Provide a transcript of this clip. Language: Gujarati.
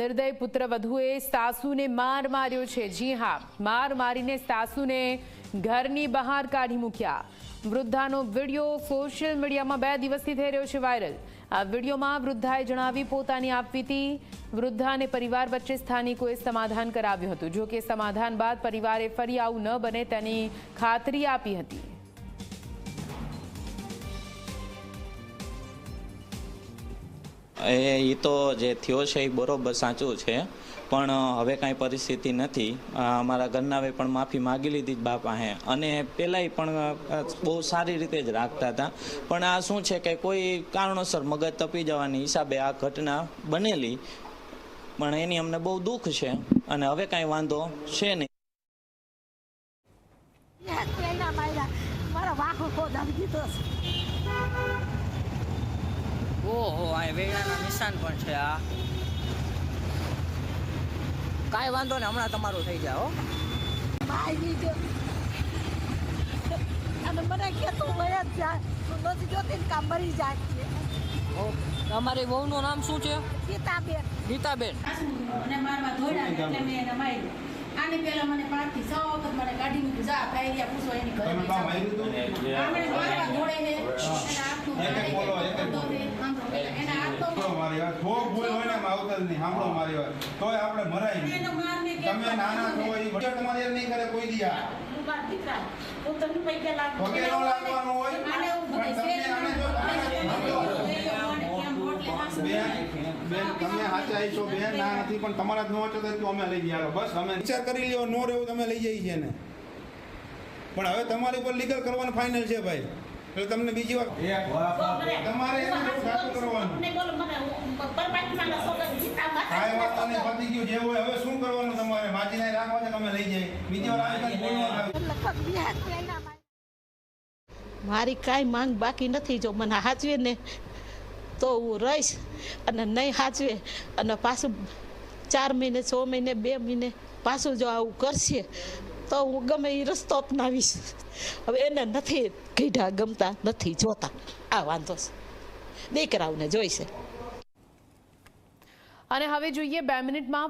નિર્દય પુત્ર વધુએ સાસુને માર માર્યો છે. જી હા, માર મારીને સાસુને ઘરની બહાર કાઢી મૂક્યા. વૃદ્ધાનો વીડિયો સોશિયલ મીડિયામાં બે દિવસથી થઈ રહ્યો છે વાયરલ. આ વિડીયોમાં વૃદ્ધાએ જણાવી પોતાની આપવીતી. વૃદ્ધા અને પરિવાર વચ્ચે સ્થાનિકોએ સમાધાન કરાવ્યું હતું. જો કે સમાધાન બાદ પરિવારે ફરી આવું ન બને તેની ખાતરી આપી હતી. એ એ તો જે થયો છે એ બરોબર સાચું છે. પણ હવે કાંઈ પરિસ્થિતિ નથી. અમારા ઘરનાવે પણ માફી માગી લીધી જ બા પાસે અને પહેલાંય પણ બહુ સારી રીતે જ રાખતા હતા. પણ આ શું છે કે કોઈ કારણોસર મગજ તપી જવાની હિસાબે આ ઘટના બનેલી. પણ એની અમને બહુ દુઃખ છે. અને હવે કાંઈ વાંધો છે નહીં. મારા વાહો ખોદાવી દીધો ઓહો આ વેડાના નિશાન પણ છે આ. કાંઈ વાંધો ને હમણાં તમારું થઈ જાય હો. અને મને કે તું વયા જ જાય તું નથી જોતી કામ મરી જાય. છે અમારી તમારી વહુનું નામ શું છે? ગીતાબેન. ગીતાબેન. અને મારવા દોડ્યા એટલે મેં એને માર્યું. આની પહેલા મને પાંચથી છ વખત મને કાઢી મૂક્યું જા ફાયરિયા પૂછો એની ઘરે તમે કામ આવ્યું હતું? આમને મારવા દોડે છે એના હાથનું એક એક બોલો, એક એક તો બોલો. સાંભળો પહેલા. એના હાથનો સાંભળો મારી વાત. ભૂલ હોય ને એમાં જ નહીં. સાંભળો મારી વાત. તોય આપણે મરાય નહીં. તમે નાના છો એ વચ્ચે તમારે નહીં કરે કોઈ દિયા પગે ન લાગવાનું હોય પણ તમને આને જો બેન બેન તમે સાચા છો બેન ના નથી પણ તમારા જ ન વાંચો તો અમે લઈ ગયા. બસ અમે વિચાર કરી લ્યો નો રહેવું તમે લઈ જઈએ ને. પણ હવે તમારી ઉપર લીગલ કરવાનું ફાઇનલ છે ભાઈ. એટલે તમને બીજી વાર તમારે સાચું કરવાનું? કાંઈ વાંધો નહીં પતી ગયું જે હોય હવે શું કરવાનું તમારે? માજીને રાખવા છે તમે લઈ જાય બીજી વાર આવી બોલવાનું આવે. લગભગ વીસ પહેલા મારી કાંઈ માંગ બાકી નથી જો મને હાચવે ને તો હું રહીશ અને નહીં હાચવે અને પાછું ચાર મહિને છ મહિને બે મહિને પાછું જો આવું કરશે તો હું ગમે એ રસ્તો અપનાવીશ. હવે એને નથી કીધા, ગમતા નથી, જોતા. આ વાંધો છે. દીકરાઓને જોઈશે. અને હવે જોઈએ બે મિનિટમાં